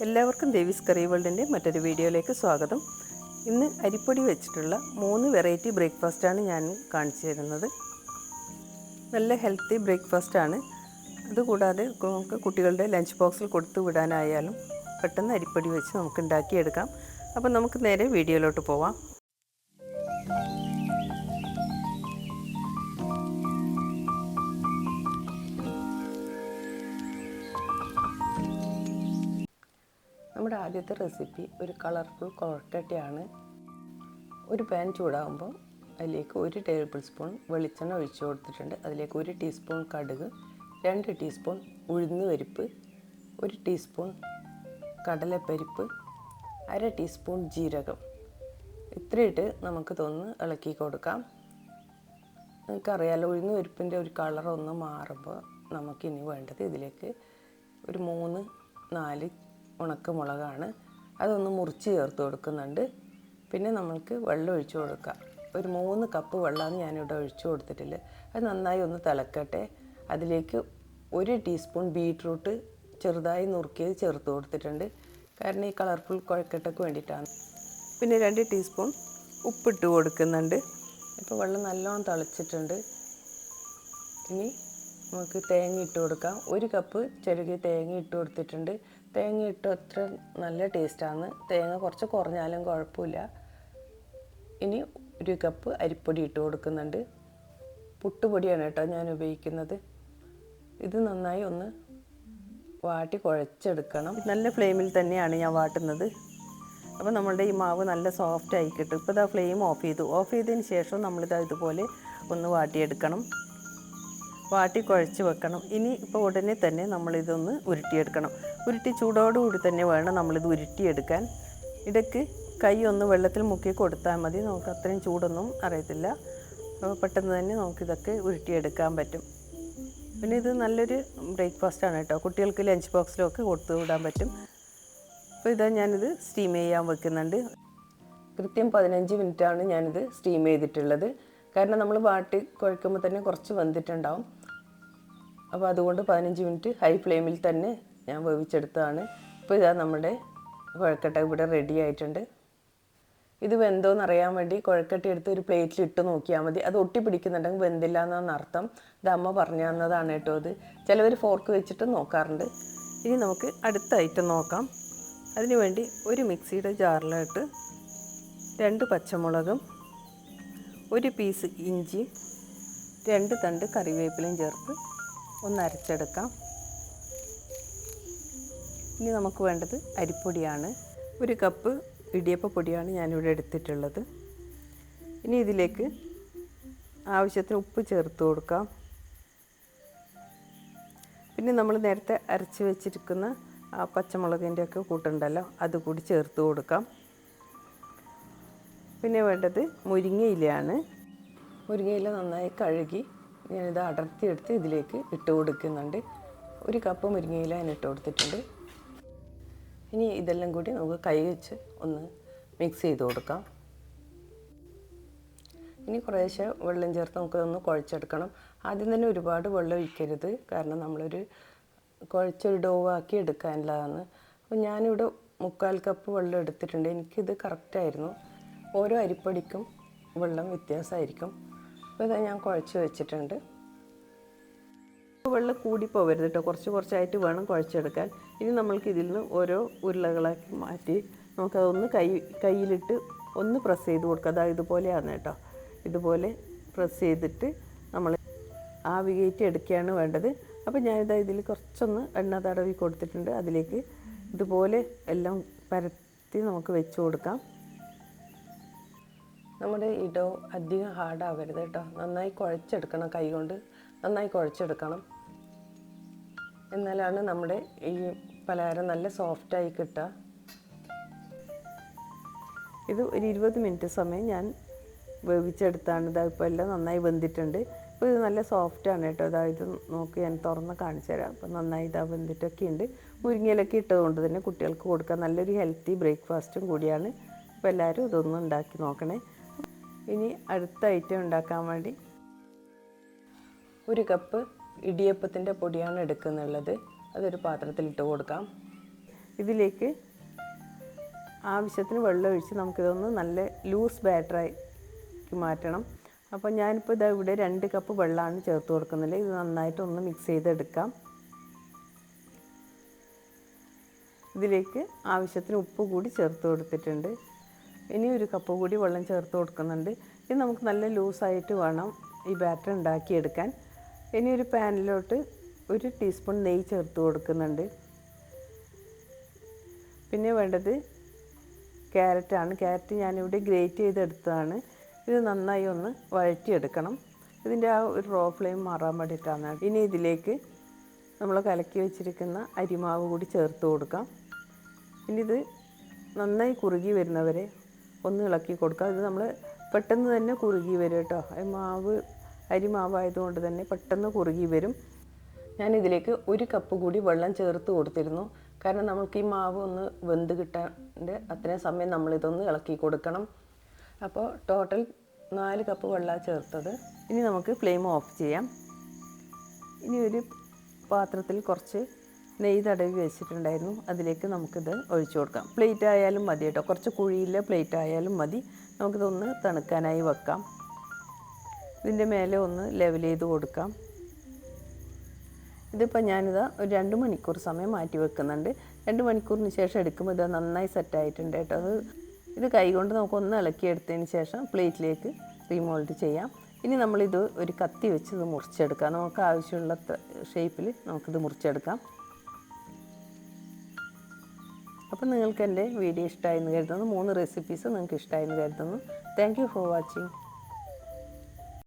എല്ലാവർക്കും ദേവീസ് കറി വേൾഡിന്റെ മറ്റൊരു വീഡിയോയിലേക്ക് സ്വാഗതം. ഇന്ന് അരിപ്പൊടി വെച്ചിട്ടുള്ള മൂന്ന് വെറൈറ്റി ബ്രേക്ക്ഫാസ്റ്റാണ് ഞാൻ കാണിച്ചു തരുന്നത്. നല്ല ഹെൽത്തി ബ്രേക്ക്ഫാസ്റ്റാണ്. അതുകൂടാതെ നമുക്ക് കുട്ടികളുടെ ലഞ്ച് ബോക്സിൽ കൊടുത്തു വിടാനായാലും പെട്ടെന്ന് അരിപ്പൊടി വെച്ച് നമുക്ക് ഉണ്ടാക്കിയെടുക്കാം. അപ്പം നമുക്ക് നേരെ വീഡിയോയിലോട്ട് പോവാം. ആദ്യത്തെ റെസിപ്പി ഒരു കളർഫുൾ കൊഴക്കട്ടയാണ് ഒരു പാൻ ചൂടാകുമ്പോൾ അതിലേക്ക് ഒരു ടേബിൾ സ്പൂൺ വെളിച്ചെണ്ണ ഒഴിച്ചു കൊടുത്തിട്ടുണ്ട്. അതിലേക്ക് ഒരു ടീസ്പൂൺ കടുക് രണ്ട് ടീസ്പൂൺ ഉഴുന്ന് പരിപ്പ് ഒരു ടീസ്പൂൺ കടലപ്പരിപ്പ് അര ടീസ്പൂൺ ജീരകം. ഇത്രയിട്ട് നമുക്ക് തൊന്ന് ഇളക്കി കൊടുക്കാം. നിങ്ങൾക്കറിയാലോ ഉഴുന്ന് പരിപ്പിന്റെ ഒരു കളറൊന്ന് മാറുമ്പോൾ നമുക്കിനി വേണ്ടത് ഇതിലേക്ക് ഒരു മൂന്ന് നാല് ഉണക്കമുളകാണ്. അതൊന്ന് മുറിച്ച് ചേർത്ത് കൊടുക്കുന്നുണ്ട്. പിന്നെ നമ്മൾക്ക് വെള്ളം ഒഴിച്ചു കൊടുക്കാം. ഒരു മൂന്ന് കപ്പ് വെള്ളമാണ് ഞാനിവിടെ ഒഴിച്ചു കൊടുത്തിട്ടില്ല അത് നന്നായി ഒന്ന് തിളക്കട്ടെ. അതിലേക്ക് ഒരു ടീസ്പൂൺ ബീട്രൂട്ട് ചെറുതായി നുറുക്കിയത് ചേർത്ത് കൊടുത്തിട്ടുണ്ട്. കാരണം ഈ കളർഫുൾ കുഴക്കട്ടയ്ക്ക് വേണ്ടിയിട്ടാണ്. പിന്നെ രണ്ട് ടീസ്പൂൺ ഉപ്പിട്ട് കൊടുക്കുന്നുണ്ട്. ഇപ്പോൾ വെള്ളം നല്ലോണം തിളച്ചിട്ടുണ്ട്. ഇനി നമുക്ക് തേങ്ങ ഇട്ട് കൊടുക്കാം. ഒരു കപ്പ് ചെറുകിയ തേങ്ങ ഇട്ട് കൊടുത്തിട്ടുണ്ട്. തേങ്ങ ഇട്ട് അത്ര നല്ല ടേസ്റ്റാണ്. തേങ്ങ കുറച്ച് കുറഞ്ഞാലും കുഴപ്പമില്ല. ഇനി ഒരു കപ്പ് അരിപ്പൊടി ഇട്ട് കൊടുക്കുന്നുണ്ട്. പുട്ടുപൊടിയാണ് കേട്ടോ ഞാൻ ഉപയോഗിക്കുന്നത്. ഇത് നന്നായി ഒന്ന് വാട്ടി കുഴച്ചെടുക്കണം. നല്ല ഫ്ലെയിമിൽ തന്നെയാണ് ഞാൻ വാട്ടുന്നത്. അപ്പോൾ നമ്മളുടെ ഈ മാവ് നല്ല സോഫ്റ്റ് ആയി കിട്ടും. ഇപ്പോൾ ഇതാ ഫ്ലെയിം ഓഫ് ചെയ്തു. ഓഫ് ചെയ്തതിന് ശേഷം നമ്മളിതാ ഇതുപോലെ ഒന്ന് വാട്ടിയെടുക്കണം. വാട്ടി കുഴച്ച് വെക്കണം. ഇനി ഇപ്പോൾ ഉടനെ തന്നെ നമ്മളിതൊന്ന് ഉരുട്ടിയെടുക്കണം. ഉരുട്ടി ചൂടോടുകൂടി തന്നെ വേണം നമ്മളിത് ഉരുട്ടിയെടുക്കാൻ. ഇടയ്ക്ക് കൈ ഒന്ന് വെള്ളത്തിൽ മുക്കി കൊടുത്താൽ മതി. നമുക്ക് അത്രയും ചൂടൊന്നും അറിയത്തില്ല. പെട്ടെന്ന് തന്നെ നമുക്കിതൊക്കെ ഉരുട്ടിയെടുക്കാൻ പറ്റും. പിന്നെ ഇത് നല്ലൊരു ബ്രേക്ക്ഫാസ്റ്റാണ് കേട്ടോ. കുട്ടികൾക്ക് ലഞ്ച് ബോക്സിലൊക്കെ കൊടുത്തു വിടാൻ പറ്റും. അപ്പോൾ ഇതാ ഞാനിത് സ്റ്റീം ചെയ്യാൻ വെക്കുന്നുണ്ട്. കൃത്യം പതിനഞ്ച് മിനിറ്റാണ് ഞാനിത് സ്റ്റീം ചെയ്തിട്ടുള്ളത്. കാരണം നമ്മൾ വാട്ടി കുഴക്കുമ്പോൾ തന്നെ കുറച്ച് വെന്തിട്ടുണ്ടാവും. അപ്പോൾ അതുകൊണ്ട് പതിനഞ്ച് മിനിറ്റ് ഹൈ ഫ്ലെയിമിൽ തന്നെ ഞാൻ വേവിച്ചെടുത്തതാണ്. ഇപ്പോൾ ഇതാ നമ്മുടെ കുഴക്കട്ട ഇവിടെ റെഡി ആയിട്ടുണ്ട്. ഇത് വെന്തോന്ന് അറിയാൻ വേണ്ടി കുഴക്കട്ട എടുത്ത് ഒരു പ്ലേറ്റിൽ ഇട്ട് നോക്കിയാൽ മതി. അത് ഒട്ടി പിടിക്കുന്നുണ്ടെങ്കിൽ വെന്തില്ല എന്നാണ് അർത്ഥം. ഇത് അമ്മ പറഞ്ഞു കേട്ടോ അത്. ചിലവർ ഫോർക്ക് വെച്ചിട്ട് നോക്കാറുണ്ട്. ഇനി നമുക്ക് അടുത്ത ഐറ്റം നോക്കാം. അതിനുവേണ്ടി ഒരു മിക്സിയുടെ ജാറിലിട്ട് രണ്ട് പച്ചമുളകും ഒരു പീസ് ഇഞ്ചി രണ്ട് തണ്ട് കറിവേപ്പിലയും ചേർത്ത് ഒന്ന് അരച്ചെടുക്കാം. ഇനി നമുക്ക് വേണ്ടത് അരിപ്പൊടിയാണ്. ഒരു കപ്പ് ഇടിയപ്പ പൊടിയാണ് ഞാനിവിടെ എടുത്തിട്ടുള്ളത്. ഇനി ഇതിലേക്ക് ആവശ്യത്തിന് ഉപ്പ് ചേർത്ത് കൊടുക്കാം. പിന്നെ നമ്മൾ നേരത്തെ അരച്ച് വെച്ചിരിക്കുന്ന ആ പച്ചമുളകിന്റെ ഒക്കെ കൂട്ടുണ്ടല്ലോ അത് കൂടി ചേർത്ത് കൊടുക്കാം. പിന്നെ വേണ്ടത് മുരിങ്ങയിലയാണ്. മുരിങ്ങയില നന്നായി കഴുകി ഞാനിത് അടർത്തിയെടുത്ത് ഇതിലേക്ക് ഇട്ട് കൊടുക്കുന്നുണ്ട്. ഒരു കപ്പ് മുരിങ്ങയില ഞാൻ ഇട്ട് കൊടുത്തിട്ടുണ്ട്. ഇനി ഇതെല്ലാം കൂടി നമുക്ക് കൈ വെച്ച് ഒന്ന് മിക്സ് ചെയ്ത് കൊടുക്കാം. ഇനി കുറേശ്ശെ വെള്ളം ചേർത്ത് നമുക്കതൊന്ന് കുഴച്ചെടുക്കണം. ആദ്യം തന്നെ ഒരുപാട് വെള്ളം ഒഴിക്കരുത്. കാരണം നമ്മളൊരു കുഴച്ചൊരു ഡോവാക്കി എടുക്കാനുള്ളതാണ്. അപ്പോൾ ഞാനിവിടെ മുക്കാൽ കപ്പ് വെള്ളം എടുത്തിട്ടുണ്ട്. എനിക്കിത് കറക്റ്റായിരുന്നു ഓരോ അരിപ്പടിക്കും വെള്ളം വ്യത്യാസമായിരിക്കും. അപ്പോൾ ഇതാ ഞാൻ കുഴച്ച് വെച്ചിട്ടുണ്ട്. വെള്ളം കൂടി പോകരുത് കേട്ടോ കുറച്ച് കുറച്ചായിട്ട് വേണം കുഴച്ചെടുക്കാൻ. ഇനി നമ്മൾക്ക് ഇതിൽ നിന്ന് ഓരോ ഉരുളകളാക്കി മാറ്റി നമുക്കതൊന്ന് കൈ കയ്യിലിട്ട് ഒന്ന് പ്രസ് ചെയ്ത് കൊടുക്കുക അതാ ഇതുപോലെയാണ് കേട്ടോ ഇതുപോലെ പ്രസ് ചെയ്തിട്ട് നമ്മൾ ആവി കയറ്റി എടുക്കുകയാണ് വേണ്ടത്. അപ്പോൾ ഞാനിതാ ഇതിൽ കുറച്ചൊന്ന് എണ്ണ തടവി കൊടുത്തിട്ടുണ്ട്. അതിലേക്ക് ഇതുപോലെ എല്ലാം പരത്തി നമുക്ക് വെച്ച് കൊടുക്കാം. നമ്മുടെ ഇടോ അധികം ഹാർഡാവരുത് കേട്ടോ. നന്നായി കുഴച്ചെടുക്കണം കൈ കൊണ്ട്. നന്നായി കുഴച്ചെടുക്കണം. എന്നാലാണ് നമ്മുടെ ഈ പലഹാരം നല്ല സോഫ്റ്റായി കിട്ടുക. ഇത് ഒരു ഇരുപത് മിനിറ്റ് സമയം ഞാൻ വേവിച്ചെടുത്താണ്. ഇതാ ഇപ്പോൾ എല്ലാം നന്നായി വെന്തിട്ടുണ്ട്. ഇപ്പോൾ ഇത് നല്ല സോഫ്റ്റാണ് കേട്ടോ. ഇതാ ഇത് നോക്കി ഞാൻ തുറന്ന് കാണിച്ചു തരാം. അപ്പോൾ നന്നായി ഇതാ വെന്തിട്ടൊക്കെ ഉണ്ട്. മുരിങ്ങയിലൊക്കെ ഇട്ടതുകൊണ്ട് തന്നെ കുട്ടികൾക്ക് കൊടുക്കാൻ നല്ലൊരു ഹെൽത്തി ബ്രേക്ക്ഫാസ്റ്റും കൂടിയാണ്. അപ്പോൾ എല്ലാവരും ഇതൊന്നും ഉണ്ടാക്കി നോക്കണേ. ഇനി അടുത്ത ഐറ്റം ഉണ്ടാക്കാൻ വേണ്ടി ഒരു കപ്പ് ഇടിയപ്പത്തിന്റെ പൊടിയാണ് എടുക്കുന്നുള്ളത്. അതൊരു പാത്രത്തിൽ ഇട്ട് കൊടുക്കാം. ഇതിലേക്ക് ആവശ്യത്തിന് വെള്ളം ഒഴിച്ച് നമുക്കിതൊന്ന് നല്ല ലൂസ് ബാറ്ററായി മാറ്റണം. അപ്പോൾ ഞാനിപ്പോൾ ഇതാ ഇവിടെ രണ്ട് കപ്പ് വെള്ളമാണ് ചേർത്ത് കൊടുക്കുന്നില്ല? ഇത് നന്നായിട്ടൊന്ന് മിക്സ് ചെയ്തെടുക്കാം. ഇതിലേക്ക് ആവശ്യത്തിന് ഉപ്പ് കൂടി ചേർത്ത് കൊടുത്തിട്ടുണ്ട്. ഇനി ഒരു കപ്പ് കൂടി വെള്ളം ചേർത്ത് കൊടുക്കുന്നുണ്ട്. ഇത് നമുക്ക് നല്ല ലൂസായിട്ട് വേണം ഈ ബാറ്റർ ഉണ്ടാക്കിയെടുക്കാൻ. ഇനി ഒരു പാനിലോട്ട് ഒരു ടീസ്പൂൺ നെയ്യ് ചേർത്ത് കൊടുക്കുന്നുണ്ട്. പിന്നെ വേണ്ടത് ക്യാരറ്റാണ് ക്യാരറ്റ് ഞാനിവിടെ ഗ്രേറ്റ് ചെയ്തെടുത്തതാണ്. ഇത് നന്നായി ഒന്ന് വഴറ്റിയെടുക്കണം. ഇതിന്റെ ആ ഒരു റോ ഫ്ലെയിം മാറാൻ വേണ്ടിയിട്ടാണ്. ഇനി ഇതിലേക്ക് നമ്മൾ കലക്കി വെച്ചിരിക്കുന്ന അരിമാവ് കൂടി ചേർത്ത് കൊടുക്കാം. ഇനി ഇത് നന്നായി കുറുകി വരുന്നവരെ ഒന്ന് ഇളക്കി കൊടുക്കുക. ഇത് നമ്മൾ പെട്ടെന്ന് തന്നെ കുറുകി വരും കേട്ടോ. മാവ് അരിമാവായതുകൊണ്ട് തന്നെ പെട്ടെന്ന് കുറുകി വരും. ഞാൻ ഇതിലേക്ക് ഒരു കപ്പ് കൂടി വെള്ളം ചേർത്ത് കൊടുത്തിരുന്നു. കാരണം നമുക്ക് ഈ മാവ് ഒന്ന് വെന്ത് കിട്ടാണ്ട് അത്രയും സമയം നമ്മളിതൊന്ന് ഇളക്കി കൊടുക്കണം. അപ്പോൾ ടോട്ടൽ നാല് കപ്പ് വെള്ളമാണ് ചേർത്തത്. ഇനി നമുക്ക് ഫ്ലെയിം ഓഫ് ചെയ്യാം. ഇനി ഒരു പാത്രത്തിൽ കുറച്ച് നെയ്യ് തടവി വെച്ചിട്ടുണ്ടായിരുന്നു. അതിലേക്ക് നമുക്കിത് ഒഴിച്ചു കൊടുക്കാം. പ്ലേറ്റ് ആയാലും മതി കേട്ടോ. കുറച്ച് കുഴിയില്ല പ്ലേറ്റ് ആയാലും മതി. നമുക്കിതൊന്ന് തണുക്കാനായി വെക്കാം. ഇതിന്റെ മേലെ ഒന്ന് ലെവൽ ചെയ്ത് കൊടുക്കാം. ഇതിപ്പോൾ ഞാനിത് ഒരു രണ്ട് മണിക്കൂർ സമയം മാറ്റി വെക്കുന്നുണ്ട്. രണ്ട് മണിക്കൂറിന് ശേഷം എടുക്കുമ്പോൾ ഇത് നന്നായി സെറ്റായിട്ടുണ്ട് കേട്ടോ. അത് ഇത് കൈകൊണ്ട് നമുക്കൊന്ന് ഇളക്കിയെടുത്തതിന് ശേഷം പ്ലേറ്റിലേക്ക് റീമോൾഡ് ചെയ്യാം. ഇനി നമ്മളിത് ഒരു കത്തി വെച്ച് ഇത് മുറിച്ചെടുക്കാം. നമുക്ക് ആവശ്യമുള്ള ഷേപ്പിൽ നമുക്കിത് മുറിച്ചെടുക്കാം. അപ്പം നിങ്ങൾക്ക് എന്റെ വീഡിയോ ഇഷ്ടമായി എന്ന് കരുതുന്നു. മൂന്ന് റെസിപ്പീസ് നിങ്ങൾക്ക് ഇഷ്ടമായി എന്ന് കരുതുന്നു. Thank you for watching